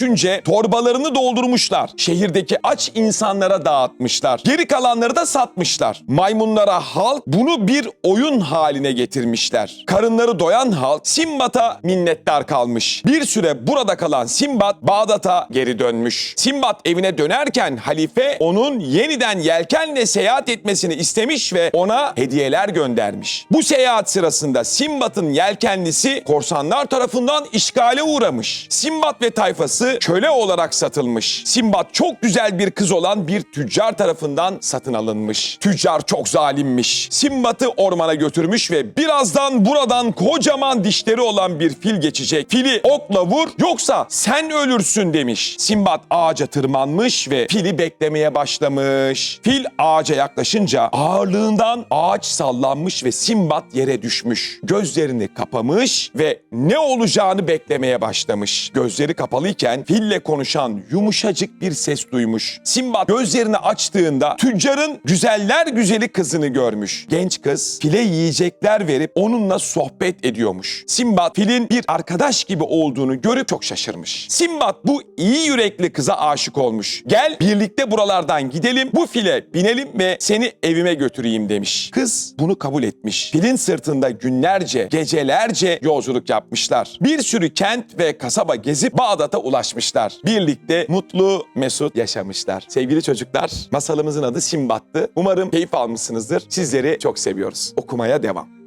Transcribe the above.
düşünce torbalarını doldurmuşlar. Şehirdeki aç insanlara dağıtmışlar. Geri kalanları da satmışlar. Maymunlara halk bunu bir oyun haline getirmişler. Karınları doyan halk Simbat'a minnettar kalmış. Bir süre burada kalan Simbat Bağdat'a geri dönmüş. Simbat evine dönerken halife onun yeniden yelkenle seyahat etmesini istemiş ve ona hediyeler göndermiş. Bu seyahat sırasında Simbat'ın yelkenlisi korsanlar tarafından işgale uğramış. Simbat ve tayfası köle olarak satılmış. Simbat çok güzel bir kız olan bir tüccar tarafından satın alınmış. Tüccar çok zalimmiş. Simbat'ı ormana götürmüş ve birazdan buradan kocaman dişleri olan bir fil geçecek. Fili okla vur yoksa sen ölürsün demiş. Simbat ağaca tırmanmış ve fili beklemeye başlamış. Fil ağaca yaklaşınca ağırlığından ağaç sallanmış ve Simbat yere düşmüş. Gözlerini kapamış ve ne olacağını beklemeye başlamış. Gözleri kapalıyken fille konuşan yumuşacık bir ses duymuş. Simbat gözlerini açtığında tüccarın güzeller güzeli kızını görmüş. Genç kız file yiyecekler verip onunla sohbet ediyormuş. Simbat filin bir arkadaş gibi olduğunu görüp çok şaşırmış. Simbat bu iyi yürekli kıza aşık olmuş. Gel birlikte buralardan gidelim, bu file binelim ve seni evime götüreyim demiş. Kız bunu kabul etmiş. Filin sırtında günlerce, gecelerce yolculuk yapmışlar. Bir sürü kent ve kasaba gezip Bağdat'a ulaşmışlar. Birlikte mutlu, mesut yaşamışlar. Sevgili çocuklar, masalımızın adı Simbat'tı. Umarım keyif almışsınızdır. Sizleri çok seviyoruz. Okumaya devam.